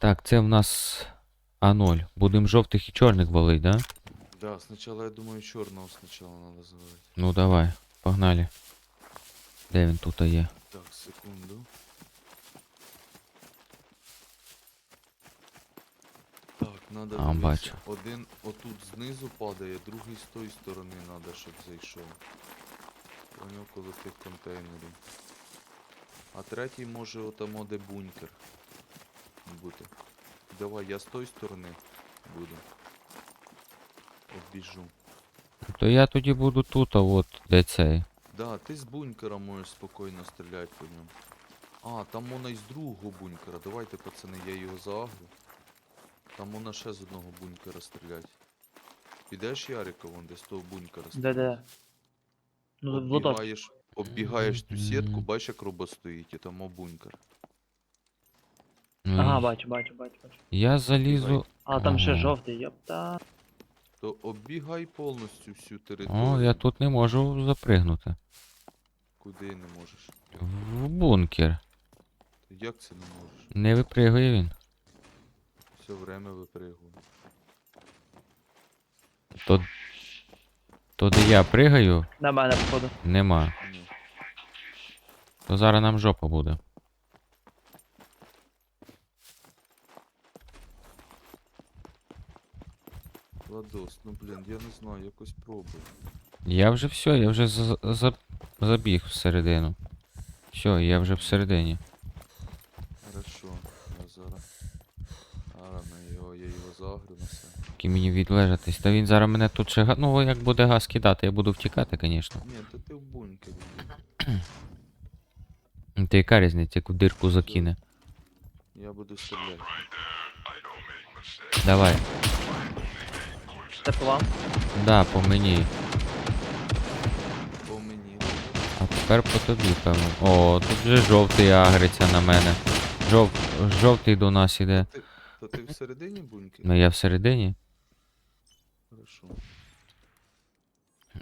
Так, це в нас А0. Будем жовтих і чорних валить, да? Да, сначала я думаю чорного сначала надо завалить. Ну давай, погнали. Де він тут є? Так, секунду. Так, надо А, дивитися. бачу. Один отут знизу падає, другий з тої сторони надо, щоб зайшов. Поняв коло тих контейнерів. А третій може отамо де бункер. Бути. Давай, я з тої сторони буду. Обіжу. То я тоді буду тут, а от де цей. Да, ти з бункера можеш спокійно стріляти по ньому. А, там можна із другого бункера. Давайте, пацани, я його заагрю. Там можна ще з одного бункера стріляти. Підеш Ярика вон де з того бункера Де-де? Ну. Оббігаєш, оббігаєш ту сітку, бачиш, як робот стоїть, і там бункер. Ага, бачу, бачу, бачу, бачу. Я залізу. А, там ще Ага. жовтий, йопта. То оббігай повністю всю територію. О, я тут не можу запригнути. Куди не можеш? В бункер. Як це не можеш? Не випригує він. Все время випригую. То, то де я пригаю, На мене, походу. нема. Ні. То зараз нам жопа буде. Ладос, ну блін, я не знаю, якось пробую. Я вже все, я вже за, за, забіг всередину. Все, я вже всередині. Хорошо, я зараз. Зараз ми його, я його загрю на все. Тільки мені відлежатись. Та він зараз мене тут ще га- Ну, як буде газ кидати, я буду втікати, звісно. Ні, то ти в бункері. Та яка різниця, яку дирку закине. Я буду стріляти. Давай. Це по вам? Да, по мені. По мені. А тепер по тобі, певно. О, тут вже жовтий агриться на мене. Жов... Жовтий до нас іде. Ти, то ти всередині бункера? Ну я всередині. Хорошо.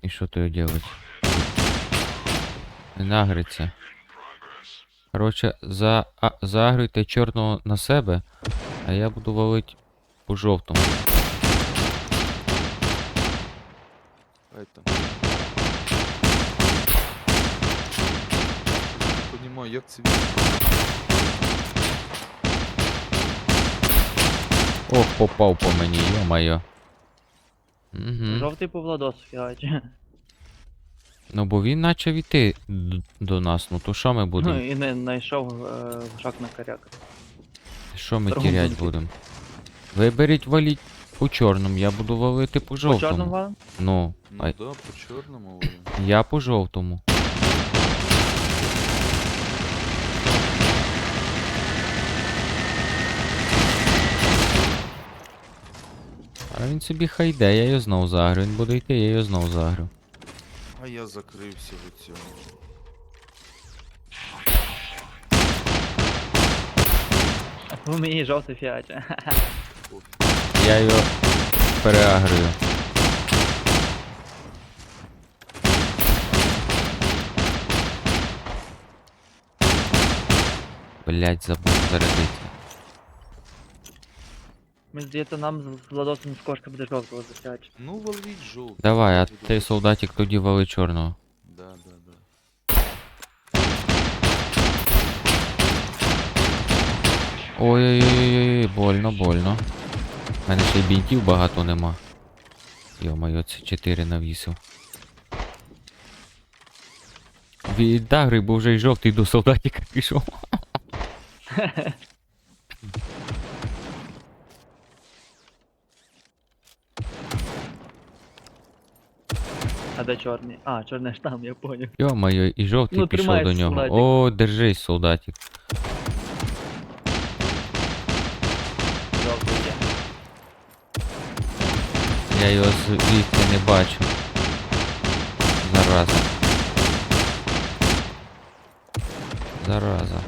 І що то делать? Не нагриться. Короче, за... а... заагруйте чорного на себе, а я буду валить по жовтому. Там. Не понимаю, як це. Ох, попав по мені, йо-моє. Угу. Жовтий по Владосу фігать. Ну бо він іти д- до нас, ну то що ми будемо? Ну і не знайшов е, шаг на коряк. Що ми Торгуй тірять будемо? Ви беріть валіть по чорному, я буду валити по жовтому. По чорному вам? Ну, Ну а да, по чорному воно. я по жовтому. А він собі хай йде, я його знов загрю. Він буде йти, я його знов загрю. А я закрився від цього. По мені жовтий фігать. Я його переагрую. Блять, забув зарядити. Мені здається, нам з Владосом з кошки буде жовтого засягати. Ну, валіть жовтий. Давай, а ти солдатик тоді вали чорного. Да, да, да. Ой-ой-ой, больно, больно. У мене ще й бінтів багато нема. Йо-моє, це 4 навісив. Віддагри, бо вже й жовтий до солдатика пішов. А де чорний? А, чорний ж там, я поняв. Йо-моє, і жовтий Ну, пішов до нього. солдатик. О, держись, солдатик. Я його звідти не бачу. Зараза. Зараза.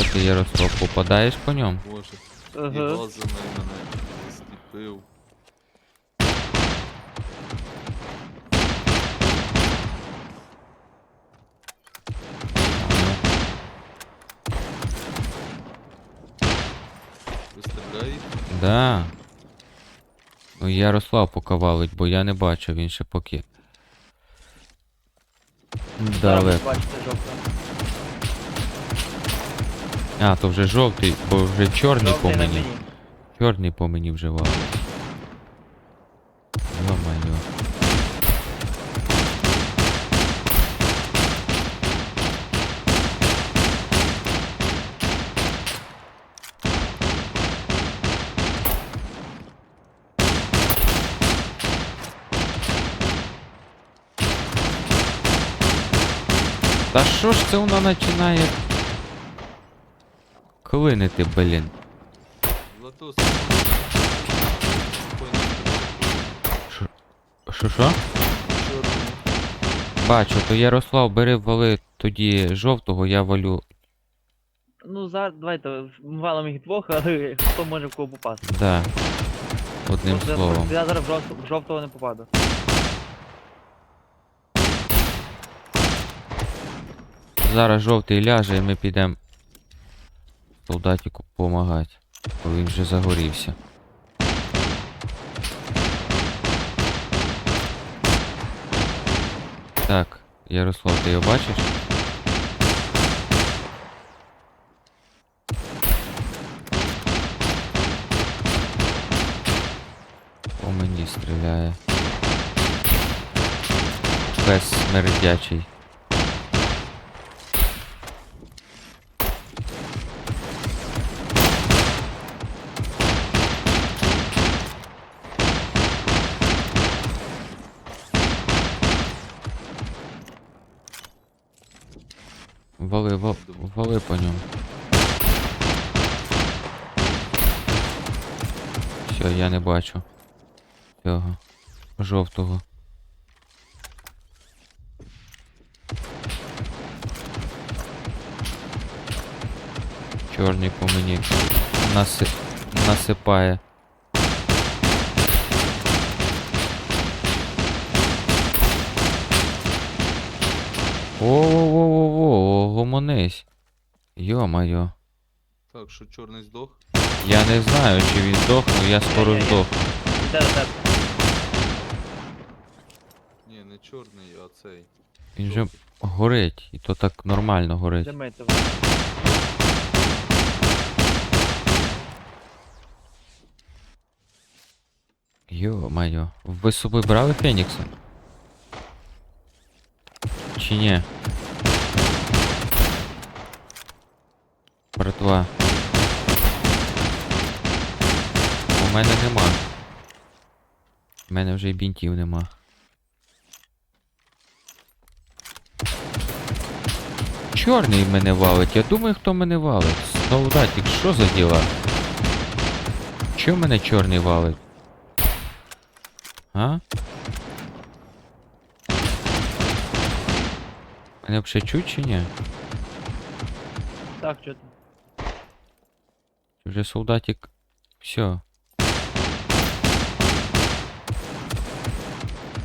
Що ти, Ярослав, попадаєш по ньому? Боже. І Ага. газаний мене зліпив. Да. Ну Ярослав поки валить, бо я не бачив, він ще поки. Далеко. А, то вже жовтий, бо вже чорний по мені. Чорний по мені вже валить. Йо-моє. Та що ж це вона починає клинити, блін? Спокійно. Що що? Бачу, то Ярослав, бери вали тоді жовтого, я валю. Ну, зараз, давайте, валимо їх двох, але хто може в кого попасти. Да. Одним Просто я- словом. Я зараз в жовт- в жовтого не попаду. Зараз жовтий ляже і ми підемо солдатику допомагати. Бо він вже загорівся. Так, Ярослав, ти його бачиш? По мені стріляє. Пес смердячий. Вали, вали, по ньому. Все, я не бачу. Цього. Жовтого. Чорний по мені наси... насипає. О-о-о-о-о, гомонись. Йо-моє. Так, що чорний здох? Я не знаю, чи він здох, але я скоро здох. Де, де? Ні, не чорний, а цей. Він же жовтий. горить, і то так нормально горить. Димиться. Йо-моє. Ви з собою брали Фенікса? Чи ні? Братва. У мене нема. У мене вже й бінтів нема. Чорний мене валить. Я думаю, хто мене валить. Солдатик, що за діла? Чого мене чорний валить? А? Мене взагалі чуть чи ні? Так? Чи вже солдатик. Все.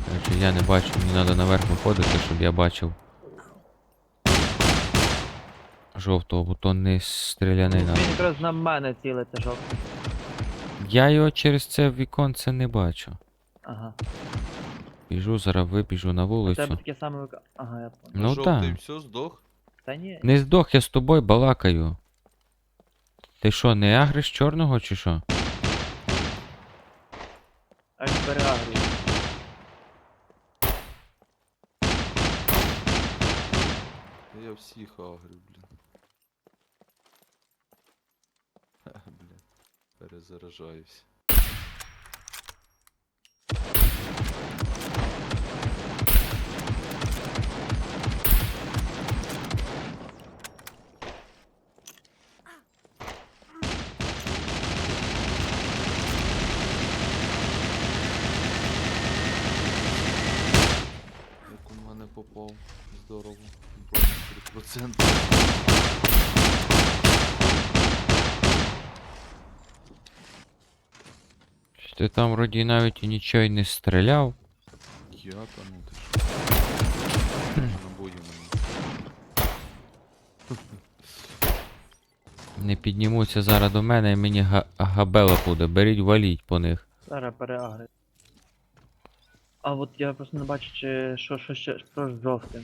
Короче, я не бачу, мені треба наверх виходити, щоб я бачив. Жовтого, бо то не стрілянина. Він якраз на мене цілиться жовтий. Я його через це віконце не бачу. Ага. Біжу, зараз вибіжу на тебе вулицю. таке саме вика. Ага, я понял. Ну жовтий так. все здох? Та ні. Не здох, я з тобою балакаю. Ти що, не агриш чорного чи що? Аж переагрів. Я всіх агрю, блін. Ха, блін. Перезаражаюсь. Як у мене попав. Здорово. Бронь 3%. Чи Ти там вроді навіть і нічого й не стріляв. Я там ну ти що? На бою мені. Не піднімуться зараз до мене і мені га- габела буде. Беріть, валіть по них. Зараз переагрить. А от я просто не бачу, чи що, що ще, що з жовтим.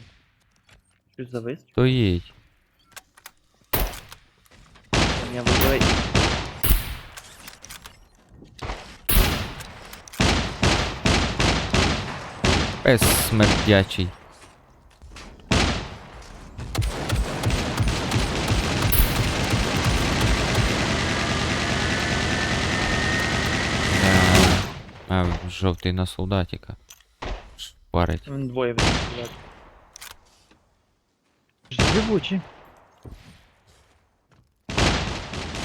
Щось завис? Стоїть. Я вибиваю. Пес смердячий. жовтий на солдатика. Шпарить. Він двоє відстріляти. Живучі.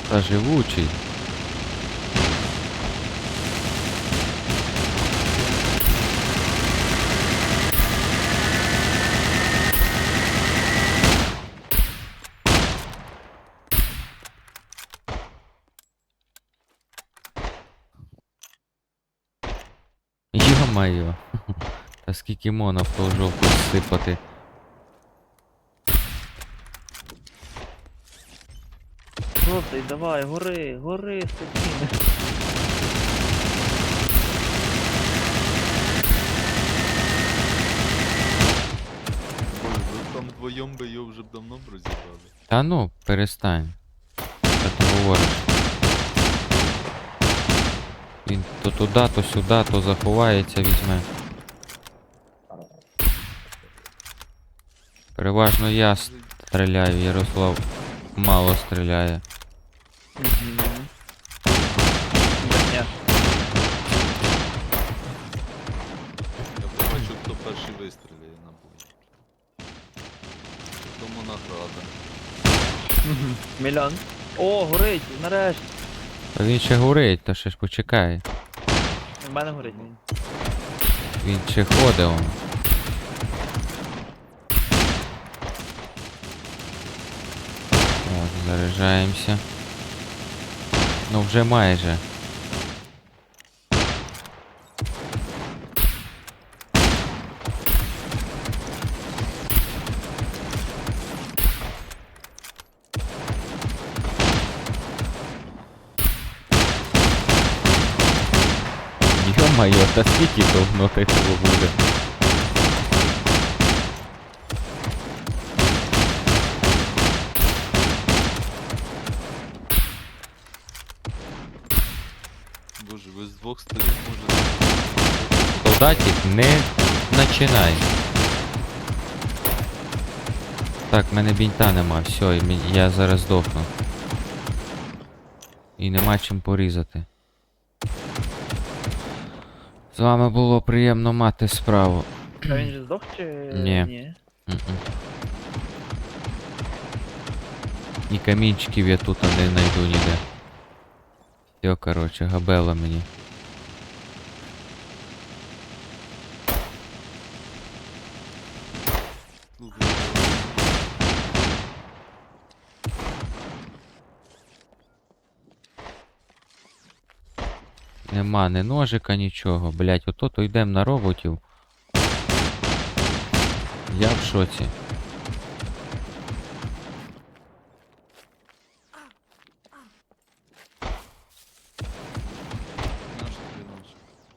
Та живучий. Йо-моє. Та скільки моно в того жовту сипати. Жовтий, давай, гори, гори, статіни. Там вдвоєм би його вже б давно б розібрали. Та ну, перестань. Що ти говориш? Він то туди, то сюди, то заховається, візьме. Переважно я стріляю, Ярослав мало стріляє. Я побачу, хто перший вистріляє на. Тому награда. Мільйон. О, горить, нарешті. Він ще горить, та ще ж почекай. У мене горить він. Він ще ходив. он. Заряджаємося. Ну вже майже. Йо-моє, та скільки довно такого буде? Боже, ви з двох сторін можете. Солдатик, не починай. Так, в мене бінта нема, все, я зараз здохну. І нема чим порізати. З вами було приємно мати справу. А він же здох чи Ні. ні? Мгм. І камінчиків я тут не знайду ніде. Все, короче, габела мені. Слухай, Нема ні ножика, нічого. Блять, ото то йдемо на роботів. Я в шоці.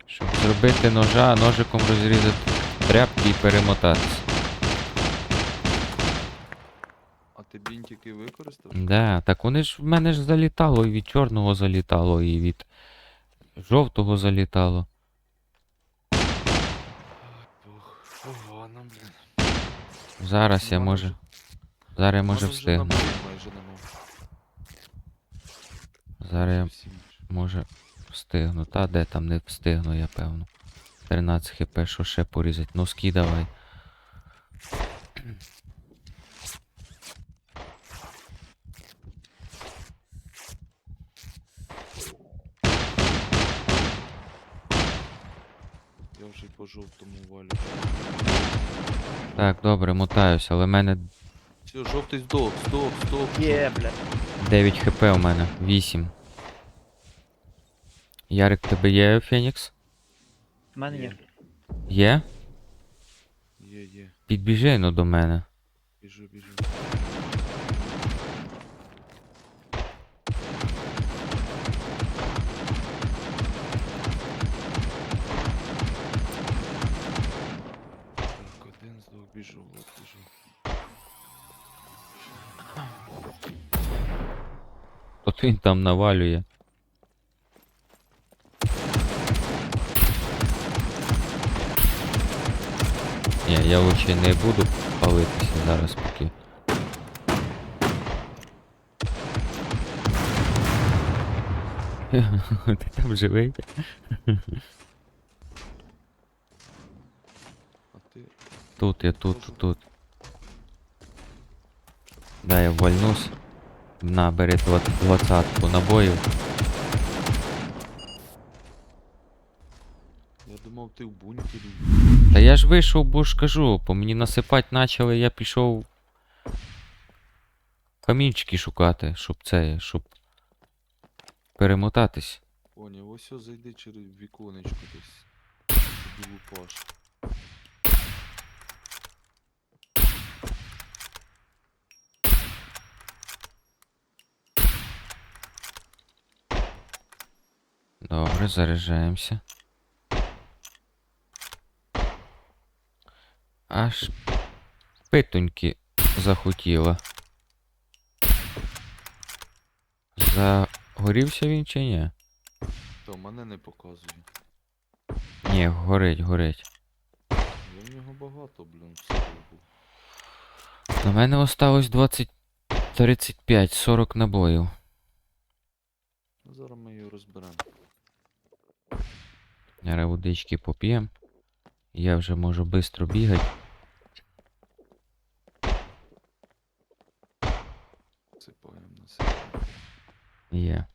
Щоб зробити ножа, ножиком розрізати тряпки і перемотатися. А ти бінтики використав? Да, так вони ж в мене ж залітало, і від чорного залітало, і від жовтого залітало. Зараз я може. Зараз я може встигну. Зараз я може встигну. Та де там не встигну, я певно. 13 хп, що ще порізать. Носки давай. По жовтому валю. Так, добре, мотаюся, але в мене Все, жовтий здох, здох, здох. Є, блядь. 9 хп у мене. 8. Ярик, тебе є Фенікс? У мене є. Є? Є, є. Підбіжи ну до мене. Біжу, біжу. От він там навалює. Ні, я лучше не буду палитися зараз поки. Ти там живий? А ти. Тут, я тут, тут. Да, я вальнусь. На, бери двадцатку набоїв. Я думав, ти в бункері. Та я ж вийшов, бо ж кажу, по мені насипати почали, я пішов камінчики шукати, щоб це, щоб перемотатись. Поняв, ось ось зайди через віконечко десь. Тоді Добре, заряджаємося. Аж питоньки захотіла. Загорівся він чи ні? В мене не показує. Ні, горить, горить. Я в нього багато, блін, всього. На мене осталось 20, 35, 40 набоїв. Ну, зараз ми його розберемо. Зараз водички поп'єм. Я вже можу швидко бігати. Сипаємо на себе. Є.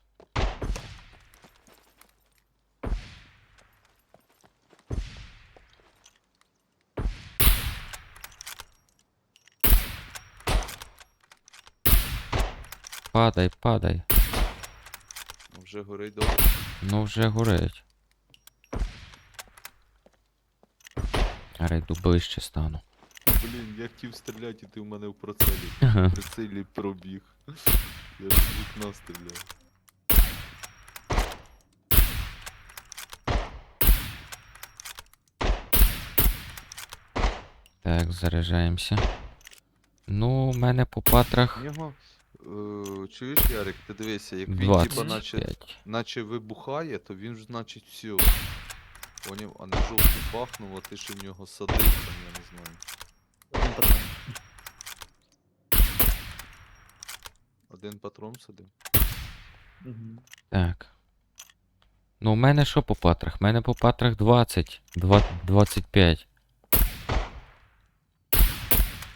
Падай, падай. Ну, Вже горить добре. Ну вже горить. Зараз йду ближче стану. Блін, я хотів стріляти, і ти в мене в прицелі. Ага. Прицелі пробіг. Я з вікна стріляв. Так, заряджаємося. Ну, у мене по патрах В нього. Е, чуєш, Ярик, ти дивися, як він типа наче, наче вибухає, то він ж значить все. Поняв, а не жовтий бахнув, а ти ще в нього садив, там, я не знаю. Один патрон. Один патрон садив. Мгм. Так. Ну, у мене що по патрах? У мене по патрах 20. Два- 25.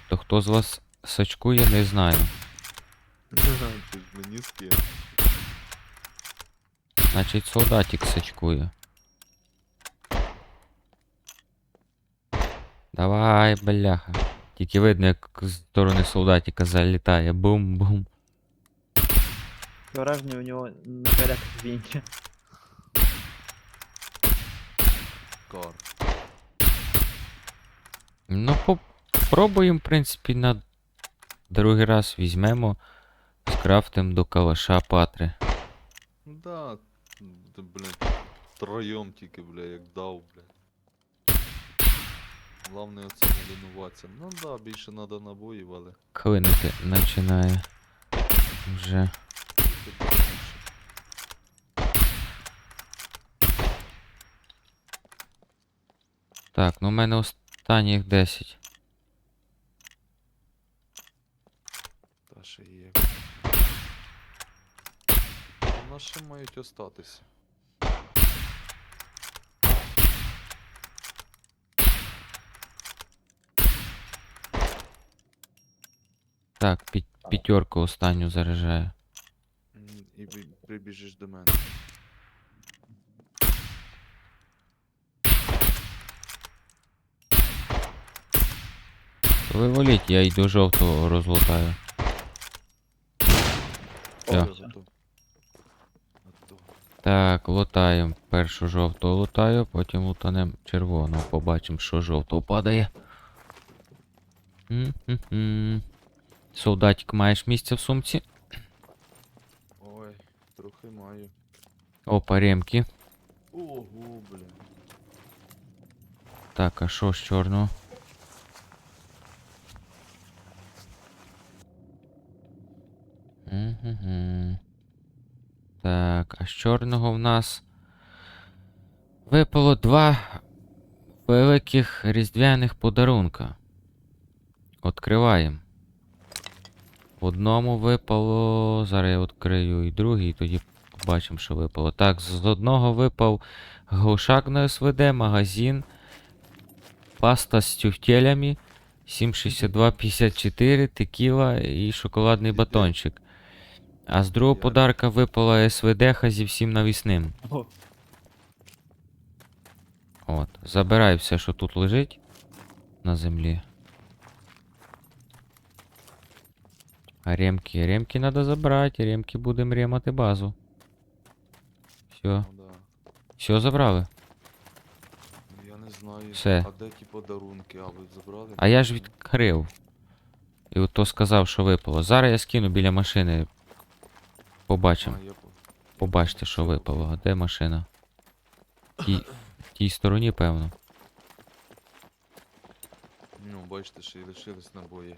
То хто з вас сачкує, не знаю. Ти ж мені скинув. Значить, солдатик сачкує. Давай, бляха. Тільки видно, як з сторони солдатика залітає. Бум-бум. Враження у нього на берег звінче. Кар. Ну, попробуємо, в принципі, на другий раз візьмемо, скрафтим до калаша патри. Ну да, блін, троєм тільки, бля, як дав, бля. Главне оце не лінуватися. Ну да, більше надо набоїв, але Клинити починає. Вже. Так, ну у мене останніх 10. Та ще є. Ще мають остатися. Так, пі- п'ятерку останню заряджаю. М, І бі- прибіжиш до мене. Ви воліть, я йду жовтого розлутаю. О. Так, лутаємо. Першу жовтого лутаю, потім лутанем червоного. Побачимо, що жовтого падає. М-м-м. Солдатик, маєш місце в сумці? Ой, трохи маю. Опа, ремки. Ого, бля. Так, а що з чорного? Угу. Так, а з чорного в нас випало два великих різдвяних подарунка. Откриваємо. В одному випало. Зараз я відкрию і другий, і тоді побачимо, що випало. Так, з одного випав глушак на СВД, магазин, паста з тюфтелями, 76254, текіла і шоколадний батончик. А з другого подарка випала СВД зі всім навісним. От. Забирай все, що тут лежить на землі. А ремки, ремки треба забрати, ремки будемо ремати базу. Все. Ну да. Все забрали. Ну, Я не знаю. Все. А де ті подарунки? А ви забрали? А я ж відкрив. І от то сказав, що випало. Зараз я скину біля машини. Побачимо. Я по- Побачите, що випало. А де машина? Тій, тій стороні, певно. Ну, бачите, ще й лишились набої.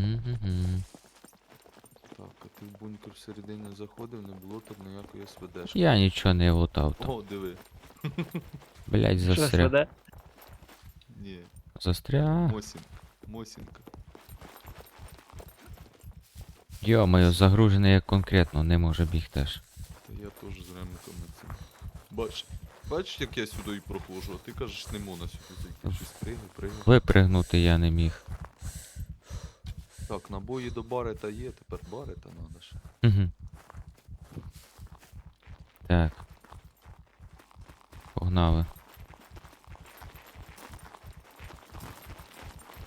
Мгм. Так, а ти в бункер всередині заходив, не було тут ніякої СВДшки. Я нічого не лутав там. О, диви. Блять, що застряг. СВД? Ні, Застряг. Мосін. Мосінка. Йо-моє, загружений як конкретно, не може бігти аж. Та я теж з ремиками цим. Бач. Бачиш, як я сюди і проходжу, а ти кажеш, не можна сюди зайти. Щось пригай, пригай. Випригнути я не міг. Так, набої до барета є, тепер барета надо ж. Угу. Так. Погнали.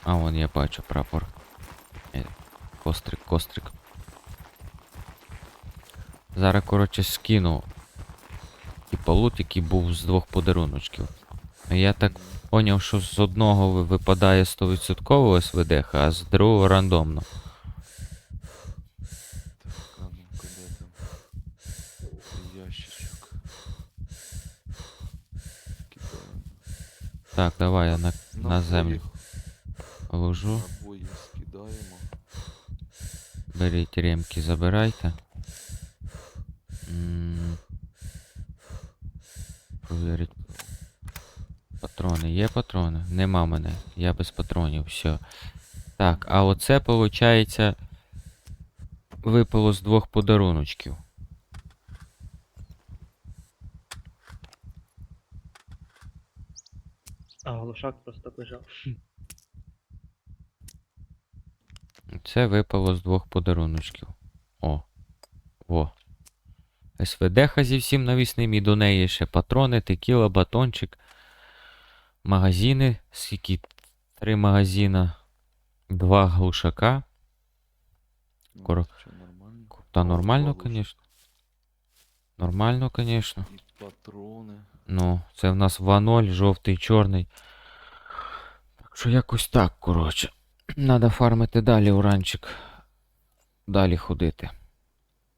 А, вон я бачу прапор. Е, Кострик, кострик. Зараз, коротше, скину. Типа лут, який був з двох подаруночків. Я так поняв, що з одного випадає 100% СВД, а з другого рандомно. Так, давай я на, на землю ложу. Беріть ремки, забирайте. М. Провірить. Патрони. Є патрони? Нема мене. Я без патронів, все. Так, а оце, виходить, випало з двох подаруночків. А глушак просто лежав. Це випало з двох подаруночків. О. Во. СВД-ха зі всім навісним і до неї ще патрони, текіла, батончик, магазини, скільки три магазина, два глушака. Ну, нормально? Та нормально, звісно. Нормально, звісно. Патрони. Ну, це в нас 2-0, жовтий, чорний. Так що якось так, коротше. Надо фармити далі уранчик. Далі ходити.